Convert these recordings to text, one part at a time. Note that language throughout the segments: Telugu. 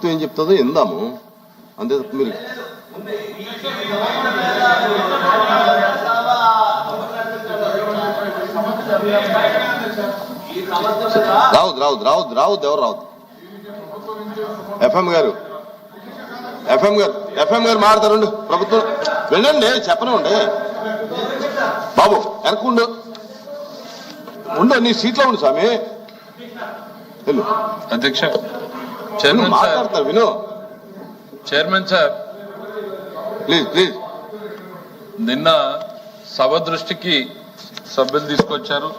ప్రభుత్వం ఏం చెప్తుందో ఇందాము అంతే తప్ప మీరు రావద్దు రావద్దు రావద్దు రావద్దు ఎవరు రావద్దు. ఎఫ్ఎం గారు. ఎఫ్ఎం గారు ఎఫ్ఎం గారు మాడతారండు ప్రభుత్వం వెళ్ళండి చెప్పనండి బాబు వెనకుండు ఉండు. నీ సీట్లో ఉండు స్వామి. అధ్యక్ష చైర్మన్ సార్ మాట్లాడతారు విను. చైర్మన్ సార్ ప్లీజ్ ప్లీజ్ నిన్న సభ దృష్టికి సభ్యులు తీసుకొచ్చారు.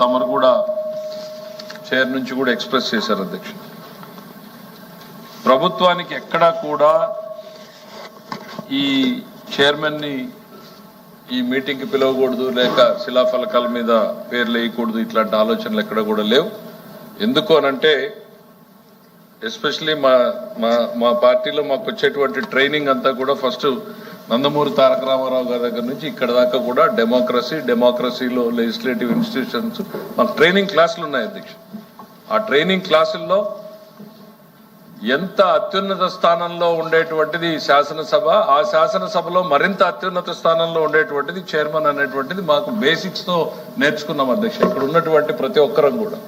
తమరు కూడా చైర్ నుంచి కూడా ఎక్స్ప్రెస్ చేశారు అధ్యక్ష ప్రభుత్వానికి ఎక్కడా కూడా ఈ చైర్మన్ని ఈ మీటింగ్కి పిలవకూడదు లేక శిలాఫలకాల మీద పేర్లు వేయకూడదు ఇట్లాంటి ఆలోచనలు ఎక్కడ కూడా లేవు. ఎందుకు అనంటే ఎస్పెషలీ మా మా మా పార్టీలో మాకు వచ్చేటువంటి ట్రైనింగ్ అంతా కూడా ఫస్ట్ నందమూరి తారక రామారావు గారి దగ్గర నుంచి ఇక్కడ దాకా కూడా డెమోక్రసీ డెమోక్రసీలో లెజిస్లేటివ్ ఇన్స్టిట్యూషన్స్ మాకు ట్రైనింగ్ క్లాసులు ఉన్నాయి అధ్యక్ష. ఆ ట్రైనింగ్ క్లాసుల్లో ఎంత అత్యున్నత స్థానంలో ఉండేటువంటిది శాసనసభ ఆ శాసనసభలో మరింత అత్యున్నత స్థానంలో ఉండేటువంటిది చైర్మన్ అనేటువంటిది మాకు బేసిక్స్తో నేర్చుకున్నాం అధ్యక్ష. ఇక్కడ ఉన్నటువంటి ప్రతి ఒక్కరం కూడా.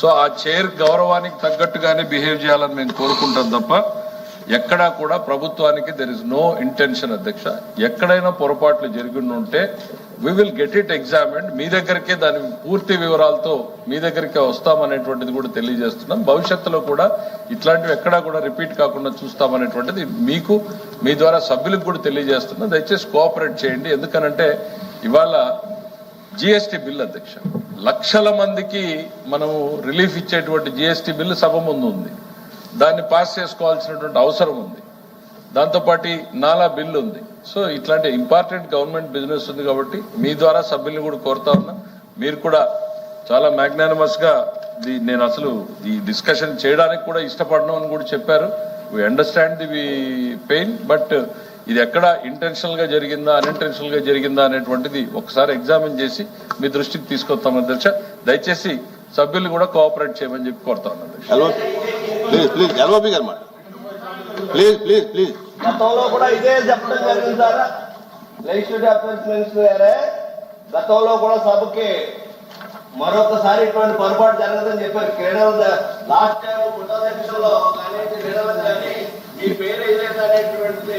సో ఆ చైర్ గౌరవానికి తగ్గట్టుగానే బిహేవ్ చేయాలని మేము కోరుకుంటాం తప్ప ఎక్కడా కూడా ప్రభుత్వానికి దెర్ ఇస్ నో ఇంటెన్షన్ అధ్యక్ష. ఎక్కడైనా పొరపాట్లు జరిగి ఉంటే we will get it examined మీ దగ్గరికే దాని పూర్తి వివరాలతో మీ దగ్గరికే వస్తామనేటువంటిది కూడా తెలియజేస్తున్నాం. భవిష్యత్తులో కూడా ఇట్లాంటివి ఎక్కడా కూడా రిపీట్ కాకుండా చూస్తామనేటువంటిది మీకు మీ ద్వారా సభ్యులకు కూడా తెలియజేస్తున్నాం. దయచేసి కోఆపరేట్ చేయండి. ఎందుకనంటే ఇవాళ జిఎస్టి బిల్ అధ్యక్ష. లక్షల మందికి మనము రిలీఫ్ ఇచ్చేటువంటి జిఎస్టీ బిల్లు సభ ముందు ఉంది. దాన్ని పాస్ చేసుకోవాల్సినటువంటి అవసరం ఉంది. దాంతోపాటు నాలా బిల్లు ఉంది. సో ఇట్లాంటి ఇంపార్టెంట్ గవర్నమెంట్ బిజినెస్ ఉంది కాబట్టి మీ ద్వారా సభ్యుల్ని కూడా కోరుతా ఉన్నా. మీరు కూడా చాలా మ్యాగ్నానిమస్గా ది- నేను అసలు ఈ డిస్కషన్ చేయడానికి కూడా ఇష్టపడను అని కూడా చెప్పారు. We understand the pain but ఇది ఎక్కడ ఇంటెన్షనల్గా జరిగిందా అన్ఇంటెన్షనల్గా జరిగిందా అనేటువంటిది ఒకసారి ఎగ్జామిన్ చేసి మీ దృష్టికి తీసుకొస్తాం అధ్యక్ష దయచేసి సభ్యులు కూడా కోఆపరేట్ చేయమని చెప్పి కోరుతా ఉన్నాను. అధ్యక్ష ఎల్ఓ ప్లీజ్ ప్లీజ్ ఎల్ఓపి గారు మాట ప్లీజ్ ప్లీజ్ ప్లీజ్ గతంలో కూడా ఇదే చెప్పడం జరిగింది సార్? లెజిస్లేటివ్ అఫేర్స్ మినిస్టర్ గారే గతంలో కూడా సభకి మరొకసారి ఇటువంటి పొరపాటు జరగదని చెప్పారు. క్రీడల లాస్ట్ టైం పుట్టాధ్యక్షుల్లో కానీ క్రీడలు కానీ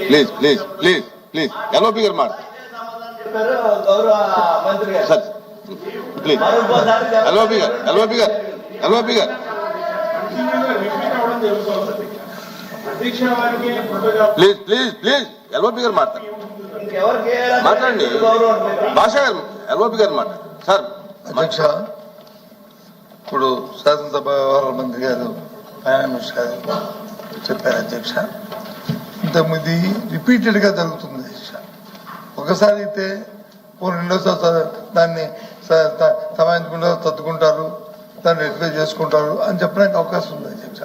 please please please please LOP గారు మాట సార్ ప్లీజ్ ఎల్ఓపి గారు. ఎల్ఓపి గారు ఎల్ఓపి గారు ప్లీజ్ ప్లీజ్ ప్లీజ్ ఎల్ఓపి గారు మాట్లాడు. ఏ మాట్లాడండి? భాష గారు ఎల్ఓపి గారు మాట సార్ అధ్యక్ష ఇప్పుడు శాసనసభ వ్యవహారాల మంత్రి గారు ఫైనాన్స్ గారు చెప్పారు అధ్యక్ష. ఇంతకుముందు రిపీటెడ్గా జరుగుతుంది అధ్యక్ష. ఒకసారి అయితే ఓ రెండోసారి దాన్ని సమాయించుకుంటారు తత్తుకుంటారు దాన్ని రెక్టిఫై చేసుకుంటారు అని చెప్పడానికి అవకాశం ఉంది అధ్యక్ష.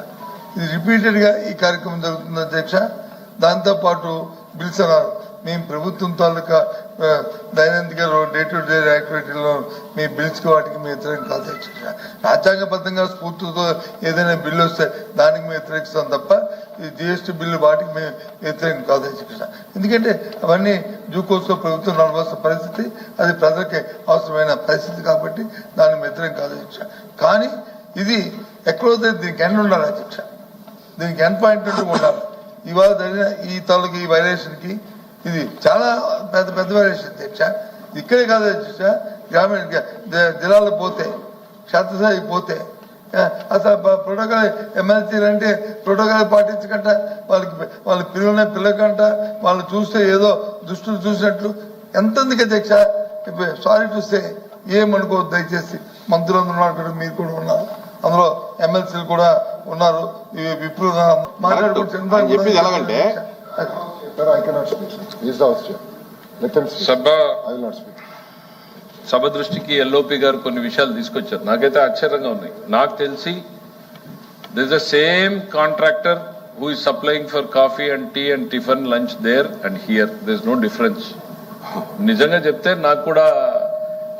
ఇది రిపీటెడ్గా ఈ కార్యక్రమం జరుగుతుంది అధ్యక్ష. దాంతో పాటు బిల్స్ అన్నారు. మేము ప్రభుత్వం తాలూకా దైనందిక డే టు డే యాక్టివిటీలో మీ బిల్స్కి వాటికి మీ వ్యతిరేకం కాదు రాజ్యాంగబద్ధంగా స్ఫూర్తితో ఏదైనా బిల్లు వస్తే దానికి మేము వ్యతిరేకిస్తాం తప్ప ఈ జిఎస్టీ బిల్లు వాటికి మేము వ్యతిరేకం కాదు అధ్యక్ష ఎందుకంటే అవన్నీ జూకోస్లో ప్రభుత్వం నడవలసిన పరిస్థితి అది ప్రజలకి అవసరమైన పరిస్థితి కాబట్టి దానికి వ్యతిరేకం కాదు అధ్యక్ష కానీ ఇది ఎక్కడో దీనికి ఎండ్ ఉండాలి అధ్యక్ష దీనికి ఎండ్ పాయింట్ ఉండాలి. ఇవాళ జరిగిన ఈ తాలూకు ఈ వైలేషన్కి ఇది చాలా పెద్ద పెద్ద వైలేషన్ అధ్యక్ష ఇక్కడే కాదు అధ్యక్ష గ్రామీణ జ- జిల్లాలకు పోతే క్షేత్రస్థాయికి పోతే అసలు ప్రోటోకాల్ ఎమ్మెల్సీలు అంటే ప్రోటోకాల్ పాటించకంట. వాళ్ళకి వాళ్ళ పిల్లల పిల్లకంట వాళ్ళు చూస్తే ఏదో దుష్టులు చూసినట్లు. ఎంతమందికి అధ్యక్ష సారీ చూస్తే ఏమనుకోవద్దు దయచేసి. మంత్రులు అందరూ ఉన్నారు మీరు కూడా ఉన్నారు. అందులో ఎమ్మెల్సీలు కూడా ఉన్నారు. విప్రులు మాట్లాడుకుంటే Sir, I cannot speak. He is the host chair. Let him speak. Sabha I will not speak. సభ దృష్టికి ఎల్ఓపి గారు కొన్ని విషయాలు తీసుకొచ్చారు నాకైతే ఆశ్చర్యంగా ఉన్నాయి నాకు తెలిసి this the same contractor who is supplying for coffee and tea and tiffin lunch there and here this no difference నిజంగా చెప్తే నాకు కూడా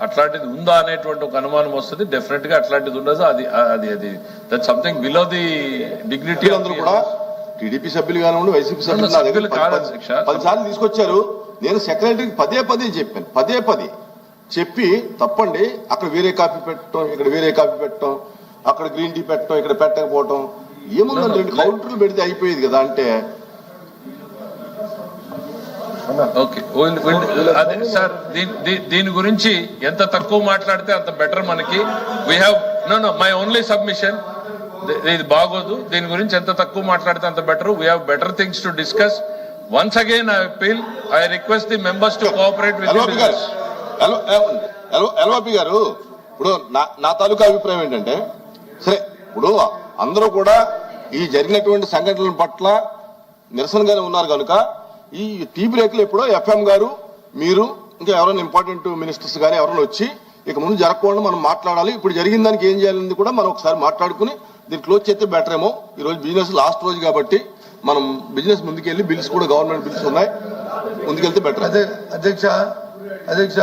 అట్లాంటిది ఉందా అనేటువంటి ఒక అనుమానం వస్తుంది డెఫినెట్గా అట్లాంటిది ఉండదు అది అది అది that something below the dignity అందరూ కూడా టీడీపీ సభ్యులు కానివ్వండి వైసీపీ సభ్యులు నా దగ్గర సభ్యులు పది- కాదు పది- అధ్యక్ష. పది సార్లు తీసుకొచ్చారు. నేను సెక్రటరీకి పదే పదే చెప్పాను పదే పదే చెప్పి తప్పండి అక్కడ వేరే కాఫీ పెట్టడం ఇక్కడ వేరే కాఫీ పెట్టడం అక్కడ గ్రీన్ టీ పెట్టడం ఇక్కడ పెట్టకపోవటం ఏముందండి రెండు కౌంటర్లు పెడితే అయిపోయేది కదా అంటే. ఓకే అదే సార్ దీని గురించి ఎంత తక్కువ మాట్లాడితే అంత బెటర్ మనకి. We have no no my only submission ఇది బాగోదు. దీని గురించి ఎంత తక్కువ మాట్లాడితే అంత better. We have better things to discuss once again I appeal I request the members to cooperate with గారు. ఇప్పుడు నా నా తాలూకా అభిప్రాయం ఏంటంటే సరే ఇప్పుడు అందరూ కూడా ఈ జరిగినటువంటి సంఘటనల పట్ల నిరసనగానే ఉన్నారు కనుక ఈ టీ బ్రేక్లు ఎప్పుడో ఎఫ్ఎం గారు మీరు ఇంకా ఎవరైనా ఇంపార్టెంట్ మినిస్టర్స్ కానీ ఎవరైనా వచ్చి ఇక ముందు జరగకుండా మనం మాట్లాడాలి. ఇప్పుడు జరిగిన దానికి ఏం చేయాలని కూడా మనం ఒకసారి మాట్లాడుకుని దీన్ని క్లోజ్ చేస్తే బెటర్ ఏమో. ఈ రోజు బిజినెస్ లాస్ట్ రోజు కాబట్టి మనం బిజినెస్ ముందుకెళ్ళి బిల్స్ కూడా గవర్నమెంట్ బిల్స్ ఉన్నాయి. ముందుకెళ్తే బెటర్. అదే అధ్యక్ష అధ్యక్ష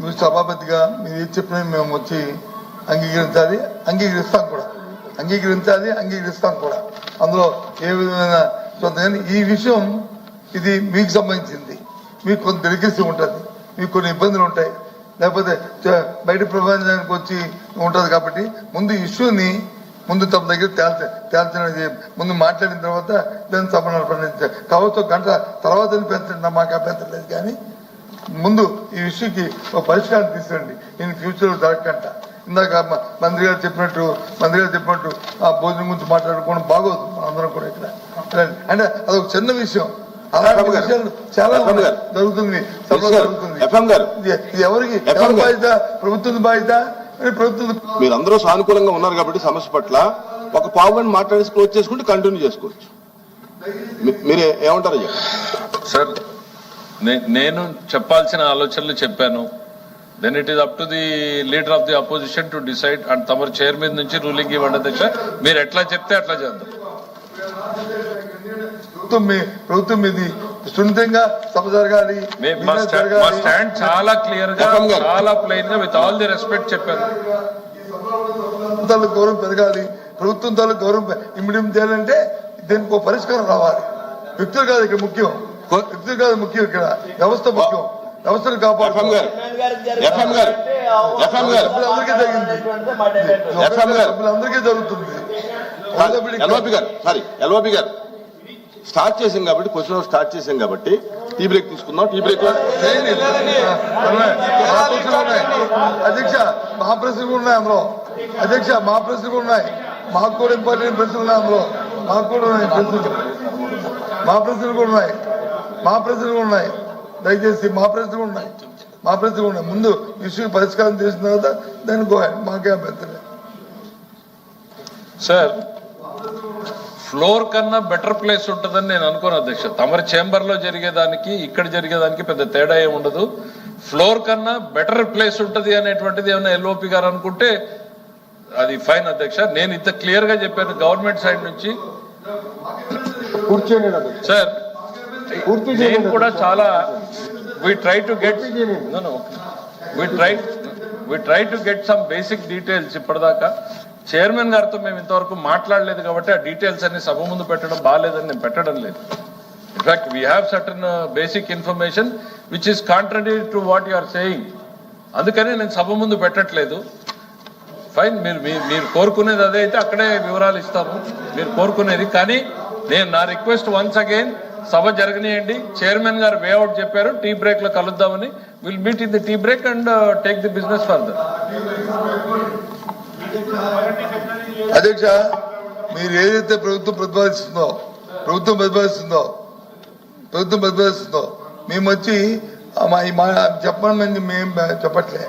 మీరు సభాపతిగా మీరు ఏది చెప్పినా మేము వచ్చి అంగీకరించాలి. అంగీకరిస్తాం కూడా. అంగీకరించాలి అంగీకరిస్తాం కూడా. అందులో ఏ విధమైన కానీ ఈ విషయం ఇది మీకు సంబంధించింది. మీకు కొంత డెలికసీ ఉంటుంది. మీకు కొన్ని ఇబ్బందులు ఉంటాయి. లేకపోతే బయట ప్రపంచానికి వచ్చి ఉంటుంది కాబట్టి ముందు ఇష్యూని ముందు తమ దగ్గర తేల్చ తేల్చడానికి ముందు మాట్లాడిన తర్వాత దాన్ని సభ కావచ్చు గంట తర్వాత పెంచండి మాకు అభ్యంతరం కానీ ముందు ఈ విషయంకి ఒక పరిష్కారం తీసుకురండి. ఇన్ ఫ్యూచర్ జరగకంట. ఇందాక మంత్రి గారు చెప్పినట్టు మంత్రి గారు చెప్పినట్టు ఆ భోజనం గురించి మాట్లాడుకోవడం బాగోదు. అందరం కూడా ఇక్కడ. అంటే అదొక చిన్న విషయం. అలాంటి. విషయాలు చాలా. జరుగుతుంది. సభలో. జరుగుతుంది. ఎవరికి? ఎవరి. బాధ్యత? ప్రభుత్వం బాధ్యత? మరి మీరందరూ సానుకూలంగా ఉన్నారు కాబట్టి సమస్య పట్ల ఒక పావు గంట మాట్లాడేసి క్లోజ్ చేసుకుంటే కంటిన్యూ చేసుకోవచ్చు. మీరే ఏమంటారు చెప్పండి సార్ నేను చెప్పాల్సిన ఆలోచనలు చెప్పాను. Then it is up to the leader of the opposition to decide and తమరు చైర్ మీద నుంచి రూలింగ్ ఇవ్వండి అధ్యక్ష. మీరు ఎట్లా చెప్తే అట్లా చేద్దాం. ప్రభుత్వం మీ ప్రభుత్వం ఇది సున్నితంగా సభ జరగాలి. స్టాండ్ చాలా క్లియర్గా. చాలా ప్లెయిన్గా విత్ ఆల్ ది రెస్పెక్ట్ తాలూకు గౌరవం పెరగాలి. ప్రభుత్వం తాలూకు గౌరవం ఇమిడియం చేయాలంటే దీనికి ఒక పరిష్కారం రావాలి. వ్యక్తులు కాదు ఇక్కడ ముఖ్యం. వ్యక్తులు కాదు ముఖ్యం ఇక్కడ. వ్యవస్థ ముఖ్యం. వ్యవస్థను గారు. అందరికీ జరిగింది. అందరికీ జరుగుతుంది. ఎల్ఓపి గారు. సారీ ఎల్ఓపి గారు. స్టార్ట్ చేసాం కాబట్టి క్వశ్చన్ స్టార్ట్ చేసాం కాబట్టి టీ బ్రేక్ తీసుకుందాం. Tea break. అధ్యక్ష మా ప్రశ్నలు కూడా ఉన్నాయి అందులో అధ్యక్ష మా ప్రశ్నలు కూడా ఉన్నాయి మాకు కూడా ఇంపార్టెంట్ ప్రశ్నలు ఉన్నాయి అందులో. మాకు కూడా ఉన్నాయి. ప్రశ్నలు మా ప్రశ్నలు కూడా ఉన్నాయి మా ప్రశ్నలు కూడా ఉన్నాయి. దయచేసి మా ప్రశ్నలు కూడా ఉన్నాయి. మా ప్రశ్నలు ఉన్నాయి. ముందు ఇష్యూ పరిష్కారం చేసిన తర్వాత దాన్ని గో ahead. మాకే అభ్యంతరం. సార్ ఫ్లోర్ కన్నా బెటర్ ప్లేస్ ఉంటుందని నేను అనుకోను అధ్యక్ష తమరి చేంబర్లో జరిగేదానికి ఇక్కడ జరిగేదానికి పెద్ద తేడా ఏమి ఉండదు ఫ్లోర్ కన్నా బెటర్ ప్లేస్ ఉంటది అనేటువంటిది ఏమైనా ఎల్ఓపి గారు అనుకుంటే అది ఫైన్ అధ్యక్ష నేను ఇంత క్లియర్గా చెప్పాను గవర్నమెంట్ సైడ్ నుంచి. సార్ నేను. కూడా చాలా we try to get. We try we try to get some basic details ఇప్పటిదాకా చైర్మన్ గారితో మేము ఇంతవరకు మాట్లాడలేదు కాబట్టి ఆ డీటెయిల్స్ అన్ని సభ ముందు పెట్టడం బాగాలేదని నేను పెట్టడం లేదు. In fact we have certain basic information which is contrary to what you are saying అందుకని నేను సభ ముందు పెట్టట్లేదు. ఫైన్ మీరు మీరు కోరుకునేది అదే అయితే అక్కడే వివరాలు ఇస్తాము. మీరు కోరుకునేది. కానీ నేను నా రిక్వెస్ట్ వన్స్ అగైన్ సభ జరగనియండి. చైర్మన్ గారు వేఅవుట్ చెప్పారు. టీ బ్రేక్లో కలుద్దామని. Will meet in the tea break and take the business further అధ్యక్ష మీరు ఏదైతే ప్రభుత్వం ప్రతిపాదిస్తుందో ప్రభుత్వం ప్రతిపాదిస్తుందో ప్రభుత్వం ప్రతిపాదిస్తుందో మేము వచ్చి ఆ మా చెప్పమని మేము చెప్పట్లే.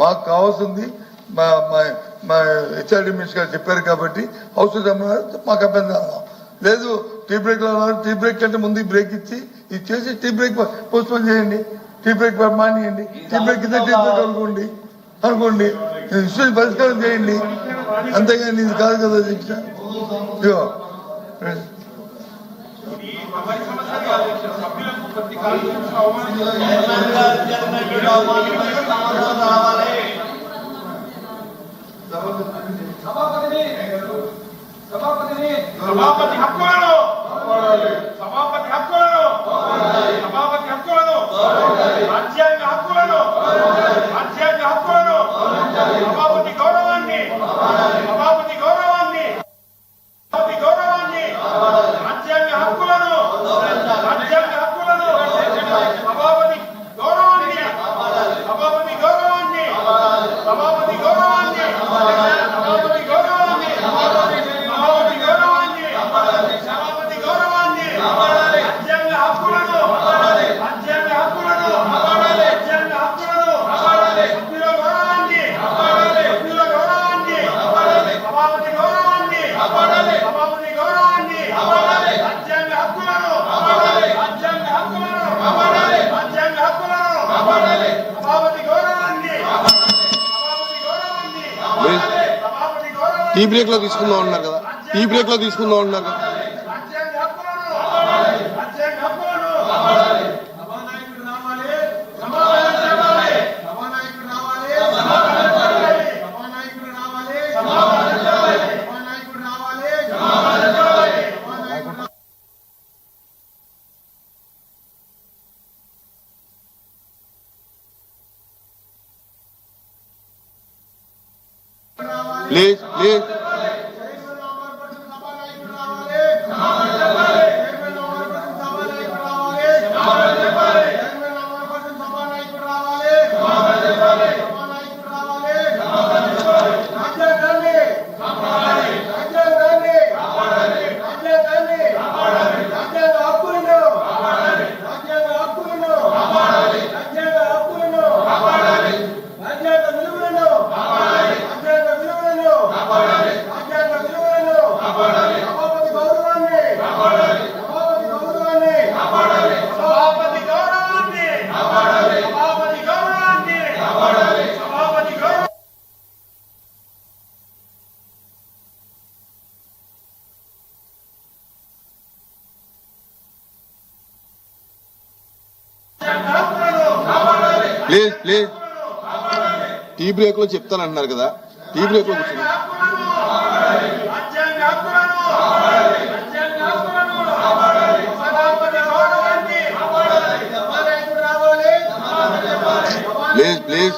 మాకు కావాల్సింది మా మా హెచ్ఆర్డి మినిస్టర్ గారు చెప్పారు కాబట్టి హౌస్ మాకు అభ్యంతరం. లేదు టీ బ్రేక్లో టీ బ్రేక్ కంటే ముందు బ్రేక్ ఇచ్చి ఇది చేసి టీ బ్రేక్ పోస్ట్పోన్ చేయండి టీ బ్రేక్ మానేయండి టీ బ్రేక్ ఇస్తే టీ బ్రేక్ అనుకోండి అనుకోండి. ఇష్యూ పరిష్కారం చేయండి. అంతేగాని ఇది కాదు కదా శిక్ష ఇదిగో. సభాపతి హక్కులను టీ బ్రేక్లో తీసుకుందాం అన్నారు కదా. టీ బ్రేక్లో తీసుకుందాం అన్నారు కదా. ప్లీజ్ ప్లీజ్ టీ బ్రేక్లో చెప్తాను అంటున్నారు కదా. టీ బ్రేక్లో కూర్చుని ప్లీజ్ ప్లీజ్.